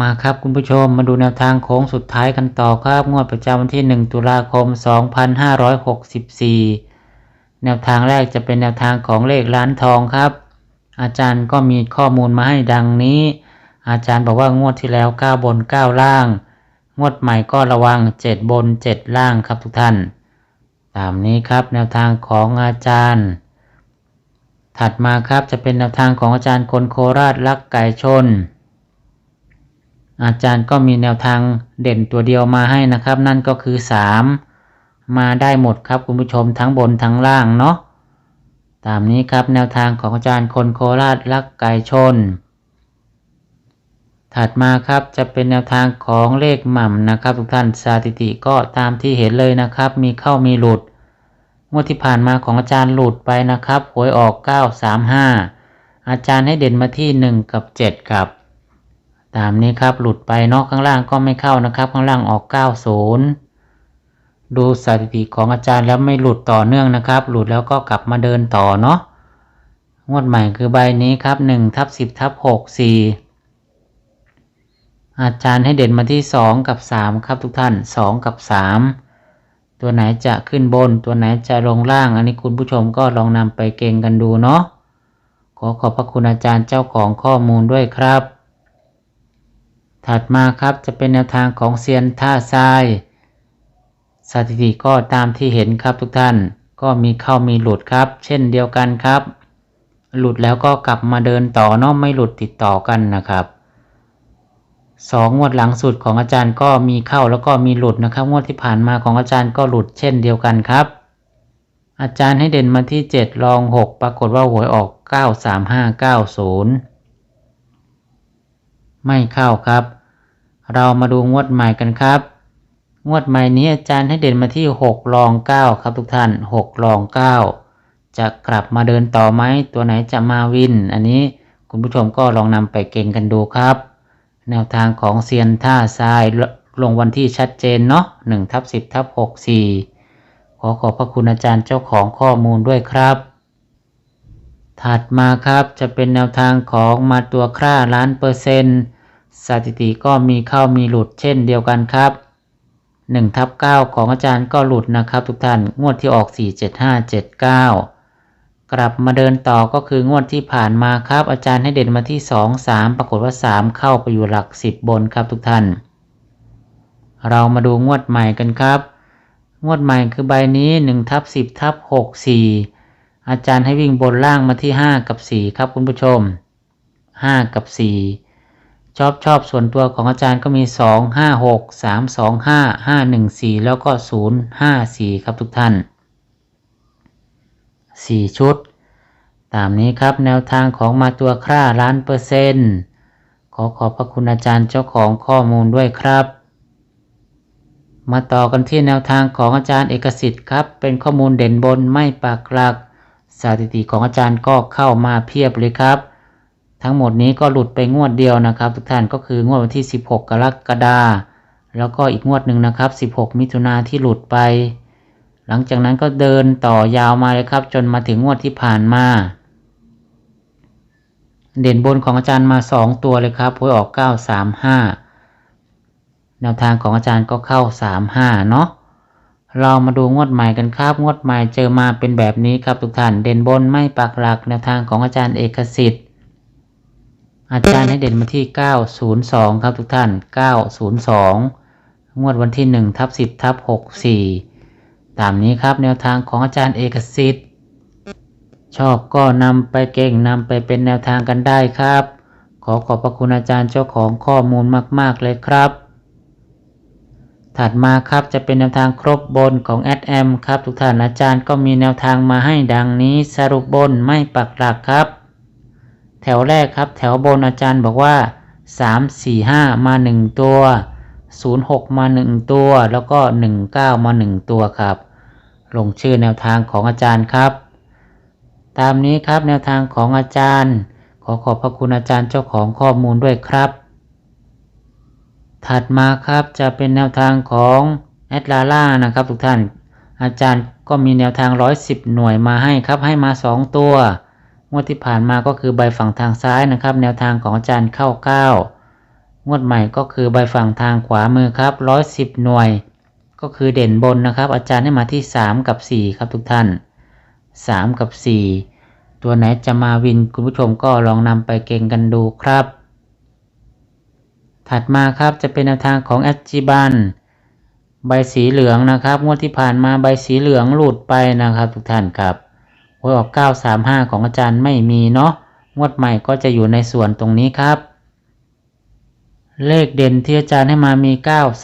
มาครับคุณผู้ชมมาดูแนวทางโค้งสุดท้ายกันต่อครับ งวดประจำวันที่ 1 ตุลาคม 2564 แนวทางแรกจะเป็นแนวทางของเลขล้านทองครับ อาจารย์ก็มีข้อมูลมาให้ดังนี้ อาจารย์บอกว่างวดที่แล้ว 9 บน 9 ล่าง งวดใหม่ก็ระวัง 7 บน 7 ล่างครับทุกท่าน ตามนี้ครับแนวทางของอาจารย์ ถัดมาครับจะเป็นแนวทางของอาจารย์คนโคราชลักไก่ชน อาจารย์ก็มีแนวทางเด่นตัวเดียวมาให้นะครับ นั่นก็คือ 3 มาได้หมดครับคุณผู้ชมทั้งบนทั้งล่างเนาะตามนี้ครับแนวทางของอาจารย์คนโคราชลักไก่ชน ถัดมาครับจะเป็นแนวทางของเลขหม่ำนะครับ ทุกท่านสถิติก็ตามที่เห็นเลยนะครับ มีเข้ามีหลุดงวดที่ผ่านมาของอาจารย์หลุดไปนะครับหวยออก 935 อาจารย์ให้เด่นมาที่ 1 กับ 7 ครับ ตามนี้ครับหลุดไปเนาะข้างล่างก็ไม่เข้านะครับ ข้างล่างออก 90 ดูสถิติของอาจารย์แล้วไม่หลุดต่อเนื่องนะครับ หลุดแล้วก็กลับมาเดินต่อเนาะงวดใหม่คือใบนี้ครับ1ทับ10ทับ6 4 อาจารย์ให้เด่นมาที่ 2 กับ 3 ครับทุกท่าน 2 กับ 3 ตัวไหนจะขึ้นบน ตัวไหนจะลงล่าง อันนี้คุณผู้ชมก็ลองนำไปเก่งกันดูเนาะขอขอบพระคุณอาจารย์เจ้าของข้อมูลด้วยครับ ถัดมาครับจะเป็นแนวทางของเซียนท่าทรายสถิติก็ตามที่เห็นครับทุกท่าน ก็มีเข้ามีหลุดครับ เช่นเดียวกันครับ หลุดแล้วก็กลับมาเดินต่อเนาะไม่หลุดติดต่อกันนะครับสองงวดหลังสุดของอาจารย์ก็มีเข้าแล้วก็มีหลุดนะครับงวดที่ผ่านมาของอาจารย์ก็หลุดเช่นเดียวกันครับ อาจารย์ให้เด่นมาที่ 7 รอง 6 ปรากฏว่าหวยออก 93590 ไม่เข้าครับ เรามาดูงวดใหม่กันครับ งวดใหม่นี้อาจารย์ให้เด่นมาที่ 6 รอง 9 ครับทุกท่าน 6 รอง 9 จะกลับมาเดินต่อไหมตัวไหนจะมาวิน อันนี้คุณผู้ชมก็ลองนำไปเก่งกันดูครับ แนวทางของเซียนท่าทรายลงวันที่ชัดเจนเนาะ1ทับ10ทับ64 ขอขอบพระคุณอาจารย์เจ้าของข้อมูลด้วยครับ ถัดมาครับจะเป็นแนวทางของมาตัวคร่าล้านเปอร์เซ็นต์ สถิติก็มีเข้ามีหลุดเช่นเดียวกันครับ1ทับ9ของอาจารย์ก็หลุดนะครับ ทุกท่านงวดที่ออก 47579 กลับมาเดินต่อก็คืองวดที่ผ่านมาครับ อาจารย์ให้เด่นมาที่ 2 3 ปรากฏว่า 3 เข้าไปอยู่หลัก 10 บนครับทุกท่าน เรามาดูงวดใหม่กันครับ งวดใหม่คือใบนี้1ทับ10ทับ6 4 อาจารย์ให้วิ่งบนล่างมาที่ 5 กับ 4 ครับคุณผู้ชม 5 กับ 4 ชอบชอบส่วนตัวของอาจารย์ก็มี 2 5 6 3 2 5 5 1 4 แล้วก็ 0 5 4 ครับทุกท่าน 4 ชุด ตามนี้ครับแนวทางของมาตัวคร่าล้านเปอร์เซ็นต์ขอขอบพระคุณอาจารย์เจ้าของข้อมูลด้วยครับ มาต่อกันที่แนวทางของอาจารย์เอกสิทธิ์ครับ เป็นข้อมูลเด่นบนไม่ปากหลัก สถิติของอาจารย์ก็เข้ามาเพียบเลยครับ ทั้งหมดนี้ก็หลุดไปงวดเดียวนะครับ ทุกท่านก็คืองวดวันที่ 16 กรกฎาคมแล้วก็อีกงวดหนึ่งนะครับ 16 มิถุนาที่หลุดไป หลังจากนั้นก็เดินต่อยาวมาเลยครับ จนมาถึงงวดที่ผ่านมา เด่นบนของอาจารย์มา 2 ตัวเลยครับหวยออก 935 แนวทางของอาจารย์ก็เข้า 35 เนาะเรามาดูงวดใหม่กันครับ งวดใหม่เจอมาเป็นแบบนี้ครับทุกท่าน เด่นบนไม่ปักหลักแนวทางของอาจารย์เอกสิทธิ์ อาจารย์ให้เด่นมาที่ 902 ครับทุกท่าน 902 งวดวันที่ 1 ทับ 10 ทับ 64 ตามนี้ครับแนวทางของอาจารย์เอกสิทธิ์ ชอบก็นำไปเก่งนำไปเป็นแนวทางกันได้ครับ ขอขอบพระคุณอาจารย์เจ้าของข้อมูลมาก ๆ เลยครับ ถัดมาครับจะเป็นแนวทางครบบนของแอดแอมครับทุกท่านอาจารย์ก็มีแนวทางมาให้ดังนี้สรุปบนไม่ปักหลักครับ แถวแรกครับ แถวบนอาจารย์บอกว่า 3 4 5 มา 1 ตัว 06 มา 1 ตัว แล้วก็ 19 มา 1 ตัวครับ ลงชื่อแนวทางของอาจารย์ครับ ตามนี้ครับแนวทางของอาจารย์ ขอขอบพระคุณอาจารย์เจ้าของข้อมูลด้วยครับ ถัดมาครับจะเป็นแนวทางของแอดลาล่านะครับทุกท่าน อาจารย์ก็มีแนวทาง 110 หน่วยมาให้ครับให้มา 2 ตัว งวดที่ผ่านมาก็คือใบฝั่งทางซ้ายนะครับ แนวทางของอาจารย์เข้า9งวดใหม่ก็คือใบฝั่งทางขวามือครับ110หน่วย ก็คือเด่นบนนะครับ อาจารย์ให้มาที่3กับ4ครับทุกท่าน3กับ4ตัวไหนจะมาวินคุณผู้ชมก็ลองนำไปเก่งกันดูครับ ถัดมาครับจะเป็นแนวทางของแอดจิบันใบสีเหลืองนะครับ งวดที่ผ่านมาใบสีเหลืองหลุดไปนะครับทุกท่านครับ วยออก 935 ของอาจารย์ไม่มีเนาะงวดใหม่ก็จะอยู่ในส่วนตรงนี้ครับ เลขเด่นที่อาจารย์ให้มามี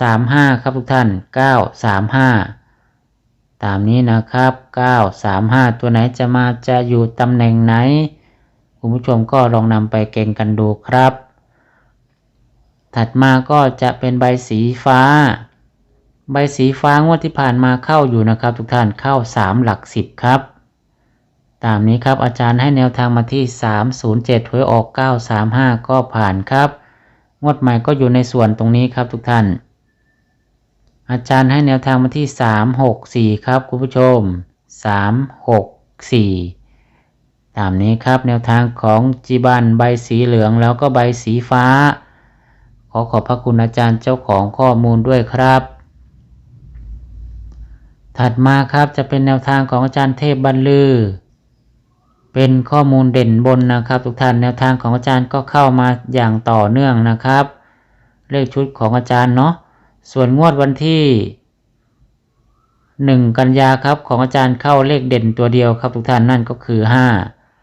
935 ครับทุกท่าน 935 ตามนี้นะครับ 935 ตัวไหนจะมาจะอยู่ตำแหน่งไหน คุณผู้ชมก็ลองนำไปเก่งกันดูครับ ถัดมาก็จะเป็นใบสีฟ้า ใบสีฟ้างวดที่ผ่านมาเข้าอยู่นะครับ ทุกท่านเข้า 3 หลัก 10 ครับ ตามนี้ครับอาจารย์ให้แนวทางมาที่ 307หวยออก 935 ก็ผ่านครับ งวดใหม่ก็อยู่ในส่วนตรงนี้ครับทุกท่าน อาจารย์ให้แนวทางมาที่ 364 ครับคุณผู้ชม 364 ตามนี้ครับแนวทางของจีบันใบสีเหลืองแล้วก็ใบสีฟ้า ขอขอบพระคุณอาจารย์เจ้าของข้อมูลด้วยครับถัดมาครับจะเป็นแนวทางของอาจารย์เทพบรรลือ เป็นข้อมูลเด่นบนนะครับ ทุกท่านแนวทางของอาจารย์ก็เข้ามาอย่างต่อเนื่องนะครับ เลขชุดของอาจารย์เนาะส่วนงวดวันที่ 1 กันยาครับของอาจารย์เข้าเลขเด่นตัวเดียวครับ ทุกท่านนั่นก็คือ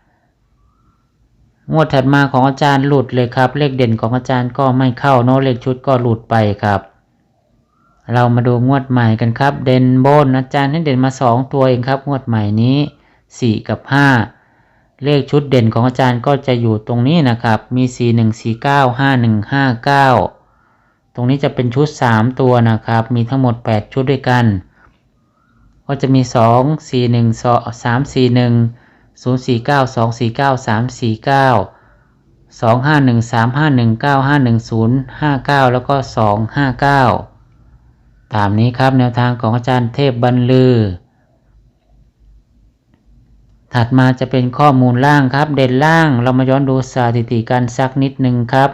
5 งวดถัดมาของอาจารย์หลุดเลยครับ เลขเด่นของอาจารย์ก็ไม่เข้าเนาะเลขชุดก็หลุดไปครับเรามาดูงวดใหม่กันครับ เด่นบนอาจารย์ให้เด่นมา 2 ตัวเองครับ งวดใหม่นี้ 4 กับ 5 เลขชุดเด่นของอาจารย์ก็จะอยู่ตรงนี้นะครับ มี 4 1 4 9 5 1 5 9 ตรงนี้จะเป็นชุด 3 ตัวนะครับ มีทั้งหมด 8 ชุดด้วยกัน ก็จะมี 2 4 1 3 4 1 0 4 9 2 4 9 3 4 9 2 5 1 3 5 1 9 5 1 0 5 9 แล้วก็ 2 5 9 ตามนี้ครับแนวทางของอาจารย์เทพบรรลือ ถัดมาจะเป็นข้อมูลล่างครับ เด่นล่างเรามาย้อนดูสถิติกันสักนิดหนึ่งครับ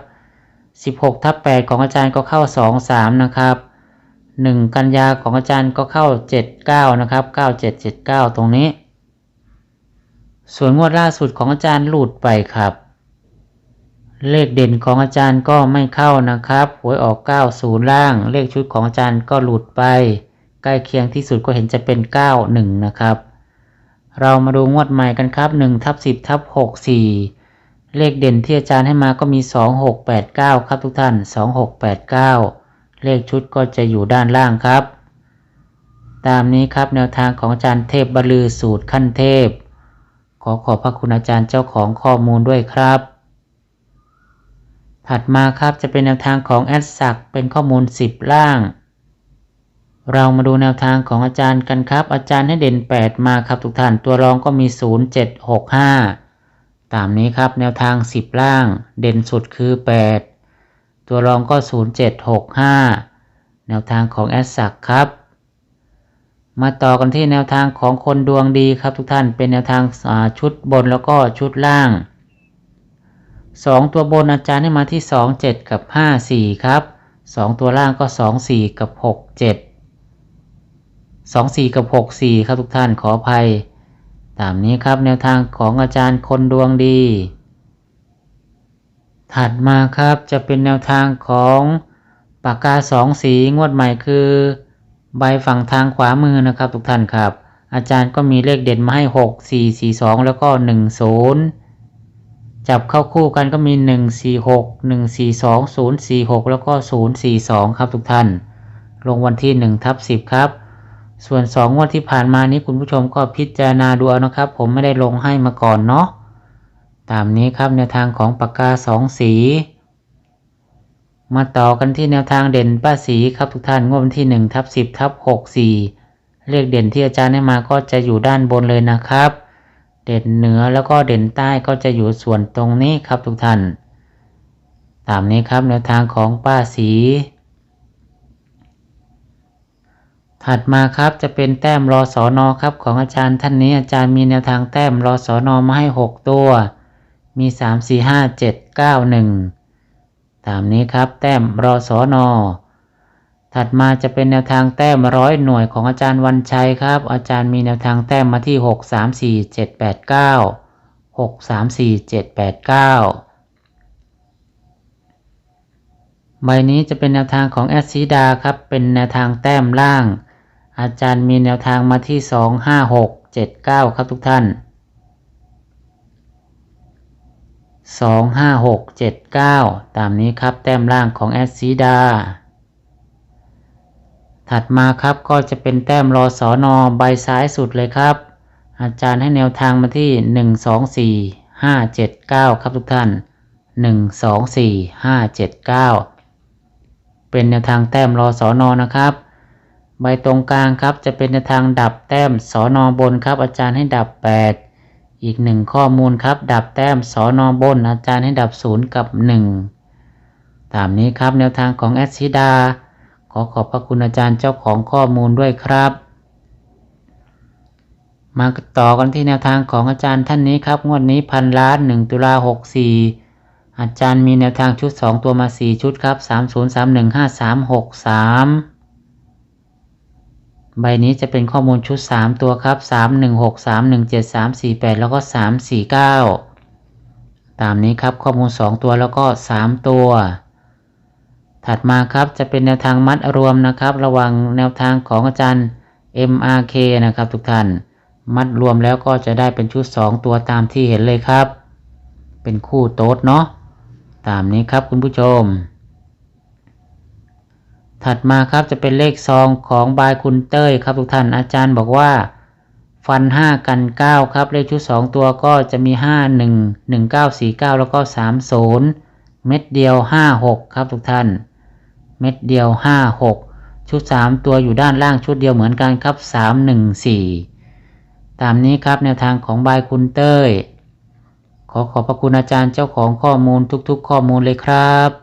16 ทับ 8 ของอาจารย์ก็เข้า 2 3 นะครับ 1 กันยาของอาจารย์ก็เข้า 7 9 นะครับ 9 7 7 9 ตรงนี้ ส่วนงวดล่าสุดของอาจารย์หลุดไปครับ เลขเด่นของอาจารย์ก็ไม่เข้านะครับหวยออก 90 ล่าง เลขชุดของอาจารย์ก็หลุดไป ใกล้เคียงที่สุดก็เห็นจะเป็น 91 นะครับ เรามาดูงวดใหม่กันครับ1ทับ10ทับ64 เลขเด่นที่อาจารย์ให้มาก็มี 2689 ครับทุกท่าน 2689 เลขชุดก็จะอยู่ด้านล่างครับ ตามนี้ครับแนวทางของอาจารย์เทพบลือสูตรขั้นเทพ ขอขอบพระคุณอาจารย์เจ้าของข้อมูลด้วยครับ ถัดมาครับจะเป็นแนวทางของแอดสักเป็นข้อมูล 10 ล่าง เรามาดูแนวทางของอาจารย์กันครับ อาจารย์ให้เด่น 8 มาครับทุกท่าน ตัวรองก็มี 0765 ตามนี้ครับแนวทาง 10 ล่าง เด่นสุดคือ 8 ตัวรองก็ 0765 แนวทางของแอดสักครับ มาต่อกันที่แนวทางของคนดวงดีครับทุกท่านเป็นแนวทางชุดบนแล้วก็ชุดล่าง 2 ตัวบนอาจารย์ให้มาที่ 2 7 กับ 5 4 ครับ 2 ตัวล่างก็ 2 4 กับ 6 7 2 4 กับ 6 4 ครับทุกท่านขออภัย ตามนี้ครับแนวทางของอาจารย์คนดวงดี ถัดมาครับจะเป็นแนวทางของปากกา2สีงวดใหม่คือ ใบฝั่งทางขวามือนะครับ ทุกท่านครับ อาจารย์ก็มีเลขเด่นมาให้ 6 4 4 2 แล้วก็ 1 0 จับเข้าคู่กันก็มี 1 4 6 1 4 2 0 4 6 แล้วก็ 0 4 2 ครับทุกท่าน ลงวันที่ 1 ทับ 10 ครับ ส่วน2งวดที่ผ่านมานี้คุณผู้ชมก็พิจารณาดูเอานะครับ ผมไม่ได้ลงให้มาก่อนเนาะตามนี้ครับแนวทางของปากกา2สี มาต่อกันที่แนวทางเด่นป้าสีครับทุกท่านงวดวันที่1ทับ10ทับ64เลขเด่นที่อาจารย์ให้มาก็จะอยู่ด้านบนเลยนะครับ เด่นเหนือแล้วก็เด่นใต้ก็จะอยู่ส่วนตรงนี้ครับทุกท่าน ตามนี้ครับแนวทางของป้าสี ถัดมาครับจะเป็นแต้มรอสอนอครับของอาจารย์ท่านนี้อาจารย์มีแนวทางแต้มรอสอนอมาให้ 6 ตัว มี 3 4 5 7 9 1 ตามนี้ครับแต้มรอสอนอถัดมาจะเป็นแนวทางแต้มร้อยหน่วยของอาจารย์วันชัยครับ อาจารย์มีแนวทางแต้มมาที่ 6 3 4 7 8 9 6 3 4 7 8 9 ใบนี้จะเป็นแนวทางของแอดซีดาครับ เป็นแนวทางแต้มล่าง อาจารย์มีแนวทางมาที่2 5 6 7 9ครับทุกท่าน2 5 6 7 9ตามนี้ครับแต้มล่างของแอดซีดา ถัดมาครับก็จะเป็นแต้มรอสอนอใบซ้ายสุดเลยครับ อาจารย์ให้แนวทางมาที่1 2 4 5 7 9ครับทุกท่าน1 2 4 5 7 9เป็นแนวทางแต้มรอสอนอนะครับ ใบตรงกลางครับจะเป็นแนวทางดับแต้มสอนอบนครับ อาจารย์ให้ดับ 8 อีกหนึ่งข้อมูลครับ ดับแต้มสอนอบน อาจารย์ให้ดับ 0 กับ 1 ตามนี้ครับแนวทางของแอดซิดา ขอขอบพระคุณอาจารย์เจ้าของข้อมูลด้วยครับ มาต่อกันที่แนวทางของอาจารย์ท่านนี้ครับงวดนี้พันล้าน1ตุลา64 อาจารย์มีแนวทางชุด 2 ตัวมา 4 ชุดครับ 30315363 ใบนี้จะเป็นข้อมูลชุด 3 ตัวครับ 316317 348 แล้วก็ 349 ตามนี้ครับข้อมูล 2 ตัวแล้วก็ 3 ตัว ถัดมาครับจะเป็นแนวทางมัดรวมนะครับ ระว่างแนวทางของอาจารย์ MRK นะครับทุกท่าน มัดรวมแล้วก็จะได้เป็นชุด 2 ตัวตามที่เห็นเลยครับ เป็นคู่โต๊ดเนาะตามนี้ครับคุณผู้ชม ถัดมาครับจะเป็นเลขซองของบายคุณเต้ยครับทุกท่านอาจารย์บอกว่า ฟัน 5 กัน 9 ครับ เลขชุด 2 ตัวก็จะมี 5 1 1 9 4 9 แล้วก็ 30 เม็ดเดียว 5 6 ครับทุกท่าน เม็ดเดียว 5 6 ชุด 3 ตัวอยู่ด้านล่างชุดเดียวเหมือนกันครับ 3 1 4 ตามนี้ครับแนวทางของบายคุณเต้ยขอขอบพระคุณอาจารย์เจ้าของข้อมูลทุกๆ ข้อมูลเลยครับ